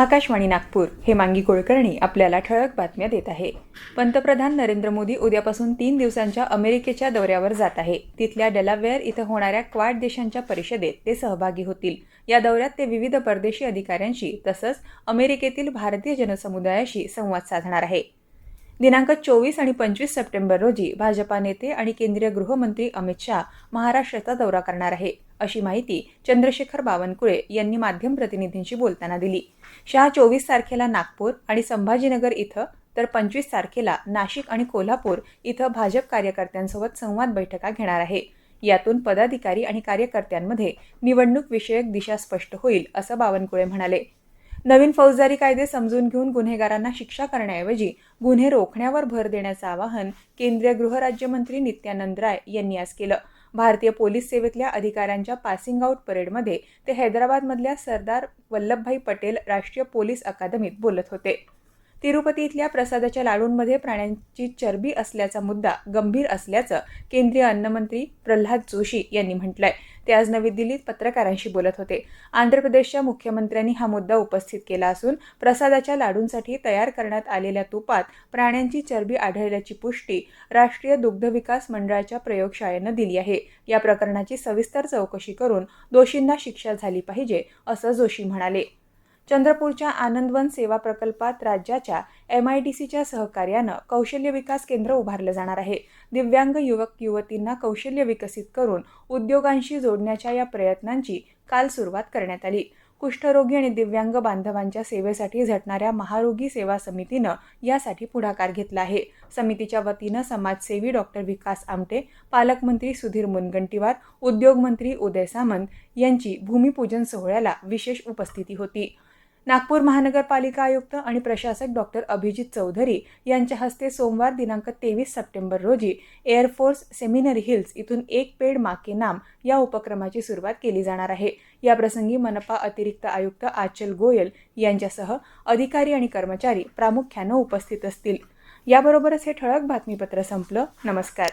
आकाशवाणी नागपूर हे मांगी कुलकर्णी आपल्याला ठळक बातम्या देत आहे. पंतप्रधान नरेंद्र मोदी उद्यापासून तीन दिवसांच्या अमेरिकेच्या दौऱ्यावर जात आहे. तिथल्या डेलावेअर इथं होणाऱ्या क्वाड देशांच्या परिषदेत ते सहभागी होतील. या दौऱ्यात ते विविध परदेशी अधिकाऱ्यांशी तसंच अमेरिकेतील भारतीय जनसमुदायाशी संवाद साधणार आहे. दिनांक चोवीस आणि पंचवीस सप्टेंबर रोजी भाजपा नेते आणि केंद्रीय गृहमंत्री अमित शाह महाराष्ट्राचा दौरा करणार आहे अशी माहिती चंद्रशेखर बावनकुळे यांनी माध्यम प्रतिनिधींशी बोलताना दिली. शहा चोवीस तारखेला नागपूर आणि संभाजीनगर इथं तर पंचवीस तारखेला नाशिक आणि कोल्हापूर इथं भाजप कार्यकर्त्यांसोबत संवाद बैठका घेणार आहे. यातून पदाधिकारी आणि कार्यकर्त्यांमध्ये निवडणूक विषयक दिशा स्पष्ट होईल असं बावनकुळे म्हणाले. नवीन फौजदारी कायदे समजून घेऊन गुन्हेगारांना शिक्षा करण्याऐवजी गुन्हे रोखण्यावर भर देण्याचं आवाहन केंद्रीय गृहराज्यमंत्री नित्यानंद राय यांनी आज केलं. भारतीय पोलीस सेवेतल्या अधिकाऱ्यांच्या पासिंग आऊट परेडमध्ये ते हैदराबादमधल्या सरदार वल्लभभाई पटेल राष्ट्रीय पोलीस अकादमीत बोलत होते. तिरुपती इथल्या प्रसादाच्या लाडूंमध्ये प्राण्यांची चरबी असल्याचा मुद्दा गंभीर असल्याचं केंद्रीय अन्नमंत्री प्रल्हाद जोशी यांनी म्हटलंय. ते आज नवी दिल्लीत पत्रकारांशी बोलत होते. आंध्र प्रदेशच्या मुख्यमंत्र्यांनी हा मुद्दा उपस्थित केला असून प्रसादाच्या लाडूंसाठी तयार करण्यात आलेल्या तुपात प्राण्यांची चरबी आढळल्याची पुष्टी राष्ट्रीय दुग्ध विकास मंडळाच्या प्रयोगशाळेनं दिली आहे. या प्रकरणाची सविस्तर चौकशी करून दोषींना शिक्षा झाली पाहिजे असं जोशी म्हणाले. चंद्रपूरच्या आनंदवन सेवा प्रकल्पात राज्याच्या एम आय डी सीच्या सहकार्यानं कौशल्य विकास केंद्र उभारलं जाणार आहे. दिव्यांग युवक युवतींना कौशल्य विकसित करून उद्योगांशी जोडण्याच्या या प्रयत्नांची काल सुरुवात करण्यात आली. कुष्ठरोगी आणि दिव्यांग बांधवांच्या सेवेसाठी झटणाऱ्या महारोगी सेवा समितीनं यासाठी पुढाकार घेतला आहे. समितीच्या वतीनं समाजसेवी डॉक्टर विकास आमटे पालकमंत्री सुधीर मुनगंटीवार उद्योगमंत्री उदय सामंत यांची भूमिपूजन सोहळ्याला विशेष उपस्थिती होती. नागपूर महानगरपालिका आयुक्त आणि प्रशासक डॉक्टर अभिजित चौधरी यांच्या हस्ते सोमवार दिनांक तेवीस सप्टेंबर रोजी एअरफोर्स सेमिनरी हिल्स इथून एक पेड माके नाम या उपक्रमाची सुरुवात केली जाणार आहे. या प्रसंगी मनपा अतिरिक्त आयुक्त आचल गोयल यांच्यासह अधिकारी आणि कर्मचारी प्रामुख्यानं उपस्थित असतील. याबरोबरच हे ठळक बातमीपत्र संपलं. नमस्कार.